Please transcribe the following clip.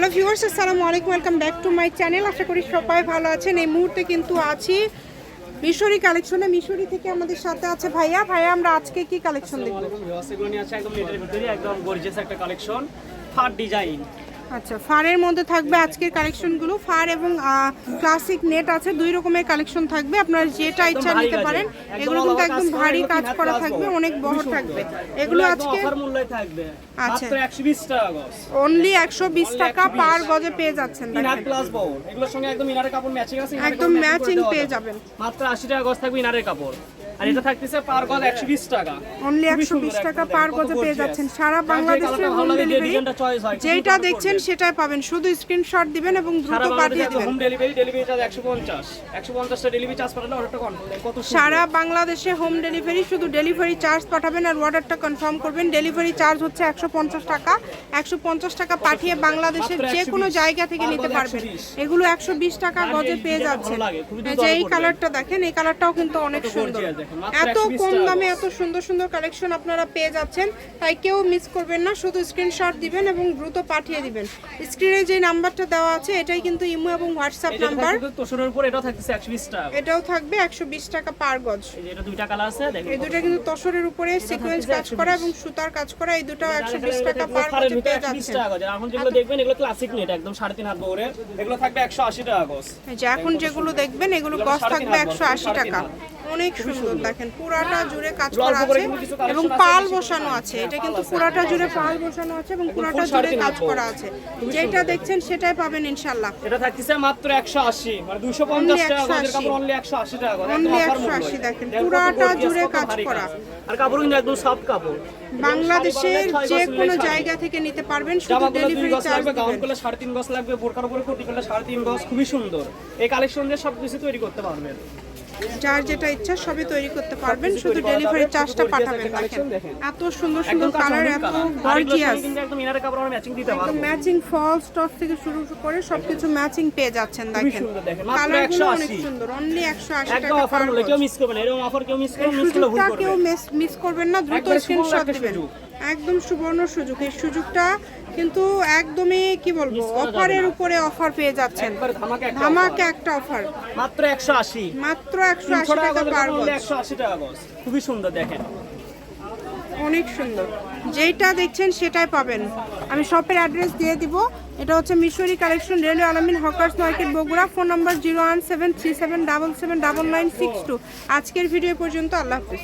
Hello viewers আসসালামু আলাইকুম welcome back to my channel আশা করি সবাই ভালো আছেন। এই মুহূর্তে কিন্তু আছি মিশরি কালেকশনে মিশরি থেকে আমাদের সাথে আছে ভাইয়া। ভাইয়া, আমরা আজকে কি কালেকশন দেখব? একদম গর্জিয়াস একটা কালেকশন থার্ড ডিজাইন আচ্ছা ফারের মধ্যে থাকবে আজকের কালেকশনগুলো ফার এবং ক্লাসিক নেট আছে দুই রকমের কালেকশন থাকবে। আপনারা যেটা ইচ্ছা নিতে পারেন। এগুলো কিন্তু একদম ভারী কাজ করা থাকবে অনেক বড় খুবই থাকবে। এগুলো আজকে আচ্ছা। মাত্র 120 টাকা অনলি একশো বিশ টাকা 120 পার গজে পেয়ে যাচ্ছেন একদম ম্যাচিং পেয়ে যাবেন। মাত্র 80 টাকা গজ থাকবে ইনারের কাপড়। আর এটা থাকতেছে পার গজ 120 টাকা। অনলি খুবই একশো বিশ সুন্দর টাকা পার গজে পেয়ে যাচ্ছেন। সারা বাংলাদেশে হোম ডেলিভারি যেটা দেখছেন সেটাই পাবেন। শুধু স্ক্রিনশট দিবেন এবং দ্রুত পাঠিয়ে দিবেন। হোম ডেলিভারি ডেলিভারি চার্জ 150 150 টা ডেলিভারি চার্জ পাঠালে অর্ডারটা কনফার্ম কত সারা বাংলাদেশে হোম ডেলিভারি শুধু ডেলিভারি চার্জ পাঠাবেন আর অর্ডারটা কনফার্ম করবেন। ডেলিভারি চার্জ হচ্ছে একশো পঞ্চাশ টাকা। একশো পঞ্চাশ টাকা পাঠিয়ে বাংলাদেশের যে কোনো জায়গা থেকে নিতে পারবেন। এগুলো একশো বিশ টাকা আর গজে পেয়ে ডিজাইনটা যাচ্ছে ভালো লাগে, খুবই এই যে এই কালারটা দেখেন এই কালারটাও কিন্তু অনেক সুন্দর। এত কম দামে এত সুন্দর সুন্দর কালেকশন আপনারা পেয়ে যাচ্ছেন। তাই কেউ মিস করবেন না শুধু স্ক্রিনশট দিবেন এবং দ্রুত পাঠিয়ে দিবেন। স্ক্রিনে যে নাম্বারটা দেওয়া আছে এটাই কিন্তু ইমো এবং হোয়াটসঅ্যাপ নাম্বার এটাও থাকতেছে 120 টাকা। এটাও থাকবে একশো বিশ টাকা পার গজ। এই দুটো কিন্তু তসরের উপরে সিকোয়েন্স কাজ করা এবং সুতার কাজ করা এই দুটো একশো বিশ টাকা পার গজে পেয়ে 120 যাচ্ছেন। গজ। এখন যেগুলো দেখবেন এগুলো ক্লাসিক নেট একদম সাড়ে তিন হাত বহরের এগুলো থাকবে একশো আশি টাকা গজ। এখন যেগুলো দেখবেন এগুলো সাড়ে থাকবে একশো আশি টাকা। অনেক সুন্দর। দেখেন পুরাটা জুড়ে কাজ করা আছে এবং পাল বসানো আছে। এটা কিন্তু পুরাটা জুড়ে পাল বসানো আছে এবং পুরাটা জুড়ে কাজ করা আছে। যেটা দেখছেন সেটাই পাবেন ইনশাল্লাহ। এটা থাকতেছে মাত্র একশো আশি মানে দুশো পঞ্চাশ Only টাকা গজের 180 কাপড় অনলি একশো আশি টাকা গজ Only একদম offer 180 দেখেন, পুরাটা জুড়ে কাজ করা। আর কাপড় কিন্তু একদম সফট কাপড়। বাংলাদেশের যে কোনো জায়গা থেকে নিতে পারবেন শুধু ডেলিভারি চার্জ লাগবে গাউন করলে সাড়ে তিন গজ লাগবে বোরকার উপরে কোটি করলে সাড়ে তিন গজ খুবই সুন্দর। এই কালেকশন দিয়ে সব কিছু তৈরি করতে পারবেন। যার যেটা ইচ্ছা সবই তৈরি করতে পারবেন শুধু ডেলিভারি চার্জটা পাঠাবেন দেখেন। এত সুন্দর সুন্দর কালার এত গর্জিয়াস একদম ম্যাচিং ফলস টপ থেকে শুরু করে সবকিছু ম্যাচিং পেয়ে যাচ্ছেন দেখেন। কালারগুলো অনেক সুন্দর অনলি একশো আশি একদম টাকা অফার কেউ মিস করবে না এরকম অফার কেউ মিস এই করবে মিস করলে ভুল সুযোগটা কেউ মিস করবেন না দ্রুত স্ক্রিনশট দিবেন। একদম সুবর্ণ সুযোগ। এই সুযোগটা কিন্তু একদমই কি বলব অফারের উপরে অফার পেয়ে যাচ্ছেন। ধামাকা একটা অফার মাত্র একশো আশি। মাত্র একশো আশি টাকা টাকা পার একশো আশি টাকা খুবই সুন্দর দেখেন। অনেক সুন্দর। যেটা দেখছেন সেটাই পাবেন। আমি শপের অ্যাড্রেস দিয়ে দিব। এটা হচ্ছে Mishri collection railway Alamin hawkers market Bogura. Phone number zero one seven three seven double seven double nine six two আজকের ভিডিও পর্যন্ত আল্লাহ হাফিজ।